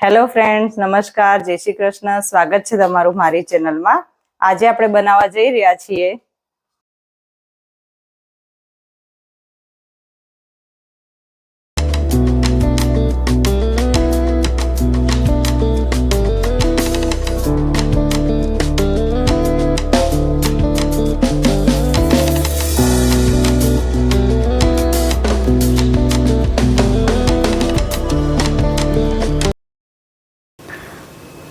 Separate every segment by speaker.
Speaker 1: Hello friends નમસ્કાર. જય શ્રી કૃષ્ણ. સ્વાગત છે તમારું મારી ચેનલમાં આજે આપણે બનાવવા જઈ રહ્યા છીએ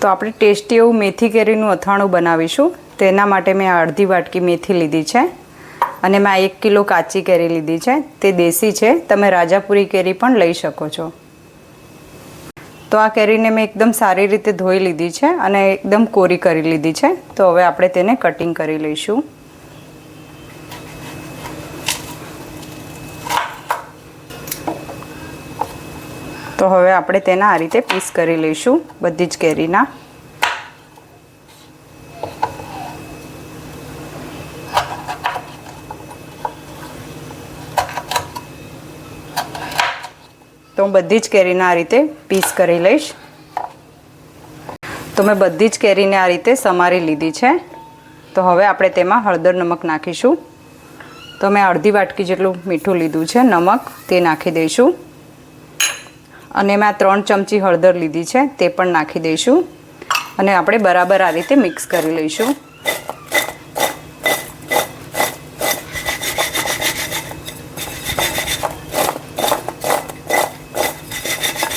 Speaker 1: તો આપણે ટેસ્ટી એવું મેથી કેરીનું અથાણું બનાવીશું. તેના માટે મેં અડધી વાટકી મેથી લીધી છે. અને મેં એક કિલો કાચી કેરી લીધી છે. તે દેશી છે. તમે રાજાપુરી કેરી પણ લઈ શકો છો. તો આ કેરીને મેં એકદમ સારી રીતે ધોઈ લીધી છે અને એકદમ કોરી કરી લીધી છે. તો હવે આપણે તેને કટિંગ કરી લઈશું. તો હવે આપણે તેના આ રીતે પીસ કરી લઈશું બધી જ કેરીના. તો હું બધી જ કેરીના આ રીતે પીસ કરી લઈશ. તો મેં બધી જ કેરીને આ રીતે સમારી લીધી છે. તો હવે આપણે તેમાં હળદર નમક નાખીશું. તો મેં અડધી વાટકી જેટલું મીઠું લીધું છે, નમક તે નાખી દઈશું. અને મેં આ ત્રણ ચમચી હળદર લીધી છે, તે પણ નાખી દઈશું. અને આપણે બરાબર આ રીતે મિક્સ કરી લઈશું.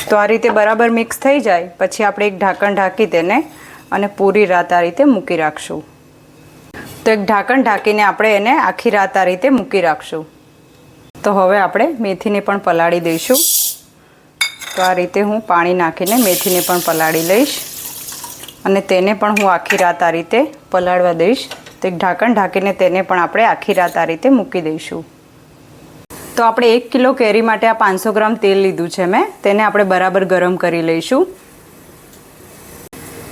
Speaker 1: તો આ રીતે બરાબર મિક્સ થઈ જાય, પછી આપણે એક ઢાંકણ ઢાંકી તેને અને પૂરી રાત આ રીતે મૂકી રાખશું. તો એક ઢાંકણ ઢાંકીને આપણે એને આખી રાત આ રીતે મૂકી રાખશું. તો હવે આપણે મેથીને પણ પલાળી દઈશું. તો આ રીતે હું પાણી નાખીને મેથીને પણ પલાળી લઈશ. અને તેને પણ હું આખી રાત આ રીતે પલાળવા દઈશ. તો એક ઢાંકણ ઢાંકીને તેને પણ આપણે આખી રાત આ રીતે મૂકી દઈશું. તો આપણે એક કિલો કેરી માટે આ પાંચસો ગ્રામ તેલ લીધું છે મેં. તેને આપણે બરાબર ગરમ કરી લઈશું.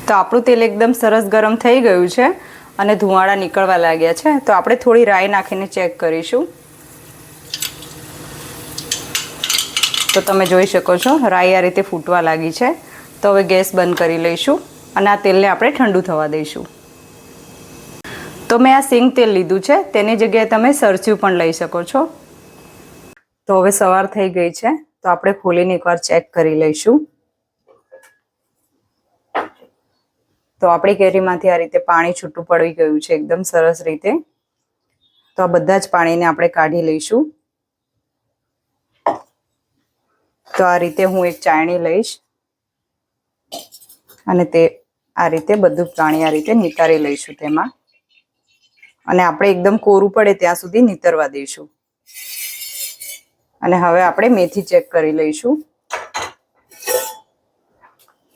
Speaker 1: તો આપણું તેલ એકદમ સરસ ગરમ થઈ ગયું છે અને ધુમાડા નીકળવા લાગ્યા છે. તો આપણે થોડી રાઈ નાખીને ચેક કરીશું. તો તમે જોઈ શકો છો, રાઈ આ રીતે ફૂટવા લાગી છે. તો હવે ગેસ બંધ કરી લઈશું અને આ તેલને આપણે ઠંડુ થવા દઈશું. તો મેં આ સિંગ તેલ લીધું છે, તેની જગ્યાએ તમે સરસ્યું પણ લઈ શકો છો. તો હવે સવાર થઈ ગઈ છે, તો આપણે ખોલીને એકવાર ચેક કરી લઈશું. તો આપણી કેરીમાંથી આ રીતે પાણી છૂટું પડી ગયું છે, એકદમ સરસ રીતે. તો આ બધા જ પાણીને આપણે કાઢી લઈશું. તો આ રીતે હું એક ચાયણી લઈશ. અને તે આ રીતે બધું પાણી આ રીતે નિતારી લઈશું તેમાં. અને આપણે એકદમ કોરું પડે ત્યાં સુધી નીતરવા દઈશું. અને હવે આપણે મેથી ચેક કરી લઈશું.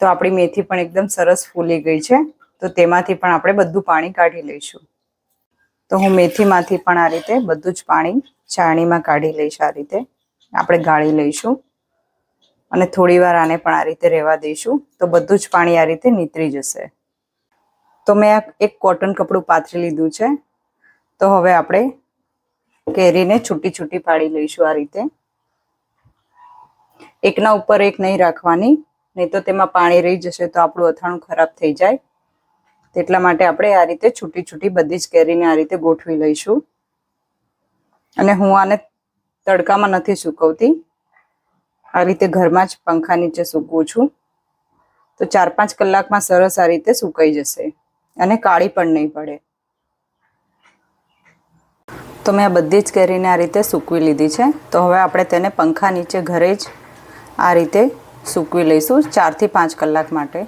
Speaker 1: તો આપણી મેથી પણ એકદમ સરસ ફૂલી ગઈ છે. તો તેમાંથી પણ આપણે બધું પાણી કાઢી લઈશું. તો હું મેથીમાંથી પણ આ રીતે બધું જ પાણી ચાણીમાં કાઢી લઈશ આ રીતે. આપણે ગાળી લઈશું. અને થોડી વાર આને પણ આ રીતે રહેવા દઈશું. તો બધું જ પાણી આ રીતે નીતરી જશે. તો મેં એક કોટન કપડું પાથરી લીધું છે. તો હવે આપણે કેરીને છૂટી છૂટી પાડી લઈશું આ રીતે. એકના ઉપર એક નહીં રાખવાની, નહીં તો તેમાં પાણી રહી જશે તો આપણું અથાણું ખરાબ થઈ જાય. તેટલા માટે આપણે આ રીતે છૂટી છૂટી બધી જ કેરીને આ રીતે ગોઠવી લઈશું. અને હું આને તડકામાં નથી સુકવતી. આ રીતે ઘરમાં જ પંખા નીચે સૂકવું છું. તો ચાર પાંચ કલાકમાં સરસ આ રીતે સુકાઈ જશે અને કાળી પણ નહીં પડે. તો મેં આ બધી જ કેરીને આ રીતે સૂકવી લીધી છે. તો હવે આપણે તેને પંખા નીચે ઘરે જ આ રીતે સૂકવી લઈશું ચારથી પાંચ કલાક માટે.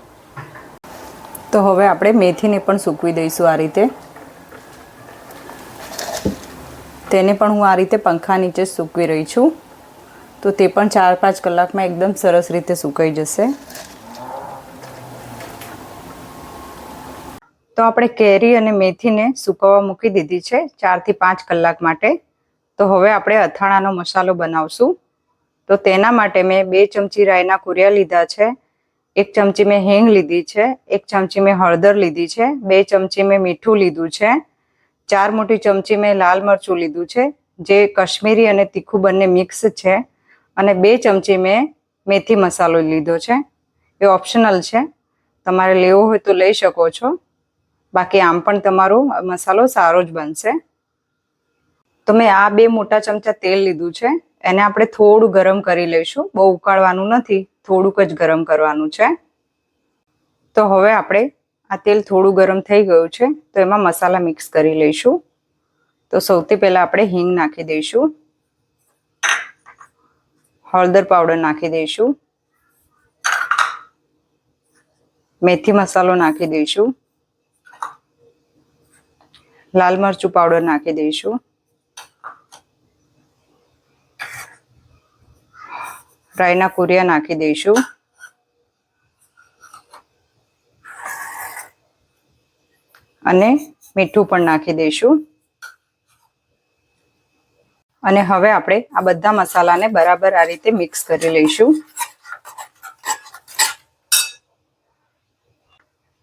Speaker 1: તો હવે આપણે મેથીને પણ સૂકવી દઈશું આ રીતે. તેને પણ હું આ રીતે પંખા નીચે સૂકવી રહી છું. તો તે પણ ચાર પાંચ કલાકમાં એકદમ સરસ રીતે સુકાઈ જશે. તો આપણે કેરી અને મેથીને સુકવવા મૂકી દીધી છે ચારથી પાંચ કલાક માટે. તો હવે આપણે અથાણાનો મસાલો બનાવશું. તો તેના માટે મેં બે ચમચી રાઈના કુરિયા લીધા છે, એક ચમચી મેં હિંગ લીધી છે, એક ચમચી મેં હળદર લીધી છે, બે ચમચી મેં મીઠું લીધું છે, ચાર મોટી ચમચી મેં લાલ મરચું લીધું છે, જે કશ્મીરી અને તીખું બંને મિક્સ છે. અને બે ચમચી મેં મેથી મસાલો લીધો છે. એ ઓપ્શનલ છે. તમારે લેવો હોય તો લઈ શકો છો. બાકી આમ પણ તમારો મસાલો સારો જ બનશે. તો મેં આ બે મોટા ચમચા તેલ લીધું છે. એને આપણે થોડું ગરમ કરી લઈશું. બહુ ઉકાળવાનું નથી. થોડુંક જ ગરમ કરવાનું છે. તો હવે આપણે આ તેલ થોડું ગરમ થઈ ગયું છે. તો એમાં મસાલા મિક્સ કરી લઈશું. તો સૌથી પહેલાં આપણે હિંગ નાખી દઈશું. હળદર પાવડર નાખી દઈશું. મેથી મસાલો નાખી દઈશું. લાલ મરચું પાવડર નાખી દઈશું. રાઈના કુરિયા નાખી દઈશું. અને મીઠું પણ નાખી દઈશું. અને હવે આપણે આ બધા મસાલાને બરાબર આ રીતે મિક્સ કરી લઈશું.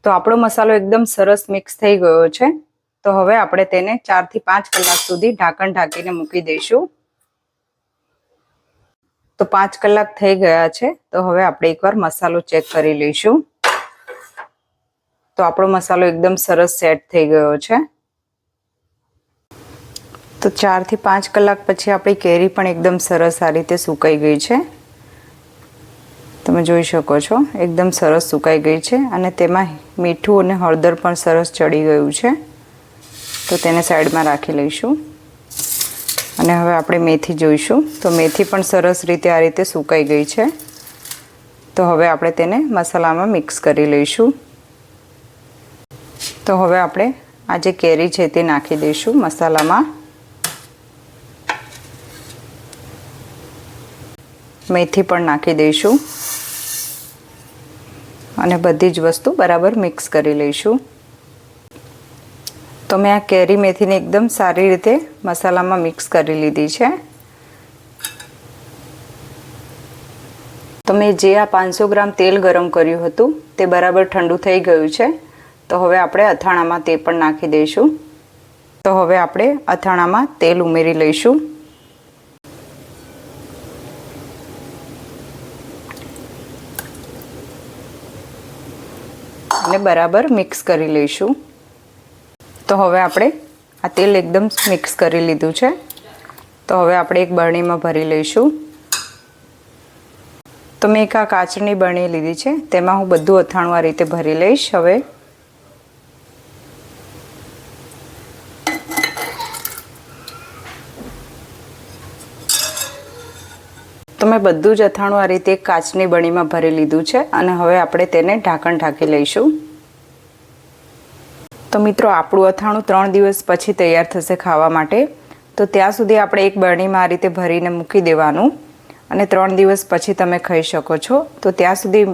Speaker 1: તો આપણો મસાલો એકદમ સરસ મિક્સ થઈ ગયો છે. તો હવે આપણે તેને ચારથી પાંચ કલાક સુધી ઢાંકણ ઢાંકીને મૂકી દઈશું. તો પાંચ કલાક થઈ ગયા છે. તો હવે આપણે એકવાર મસાલો ચેક કરી લઈશું. તો આપણો મસાલો એકદમ સરસ સેટ થઈ ગયો છે. તો ચારથી પાંચ કલાક પછી આપણી કેરી પણ એકદમ સરસ આ રીતે સુકાઈ ગઈ છે. તમે જોઈ શકો છો, એકદમ સરસ સુકાઈ ગઈ છે અને તેમાં મીઠું અને હળદર પણ સરસ ચડી ગયું છે. તો તેને સાઈડમાં રાખી લઈશું. અને હવે આપણે મેથી જોઈશું. તો મેથી પણ સરસ રીતે આ રીતે સુકાઈ ગઈ છે. તો હવે આપણે તેને મસાલામાં મિક્સ કરી લઈશું. તો હવે આપણે આ જે કેરી છે તે નાખી દઈશું મસાલામાં. મેથી પણ નાખી દઈશું. અને બધી જ વસ્તુ બરાબર મિક્સ કરી લઈશું. તો મેં આ કેરી મેથીને એકદમ સારી રીતે મસાલામાં મિક્સ કરી લીધી છે. તો મેં જે આ પાંચસો ગ્રામ તેલ ગરમ કર્યું હતું, તે બરાબર ઠંડુ થઈ ગયું છે. તો હવે આપણે અથાણામાં તે પણ નાખી દઈશું. તો હવે આપણે અથાણામાં તેલ ઉમેરી લઈશું. અને બરાબર મિક્સ કરી લઈશું. તો હવે આપણે આ તેલ એકદમ મિક્સ કરી લીધું છે. તો હવે આપણે એક બરણીમાં ભરી લઈશું. તો મેં એક આ કાચની બરણી લીધી છે. તેમાં હું બધું અથાણું આ રીતે ભરી લઈશ હવે. તો મેં બધું જ અથાણું આ રીતે કાચની બણીમાં ભરી લીધું છે અને હવે આપણે તેને ઢાંકણ ઢાંકી લઈશું. તો મિત્રો, આપણું અથાણું ત્રણ દિવસ પછી તૈયાર થશે ખાવા માટે. તો ત્યાં સુધી આપણે એક બરણીમાં આ રીતે ભરીને મૂકી દેવાનું અને ત્રણ દિવસ પછી તમે ખાઈ શકો છો. તો ત્યાં સુધી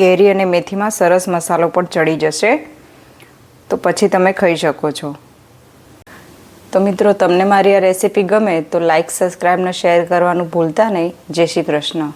Speaker 1: કેરી અને મેથીમાં સરસ મસાલો પણ ચડી જશે. તો પછી તમે ખાઈ શકો છો. તો મિત્રો, તમને મારી આ રેસીપી ગમે તો લાઇક સબસ્ક્રાઈબ ને શેર કરવાનું ભૂલતા નહીં. જય શ્રી કૃષ્ણ.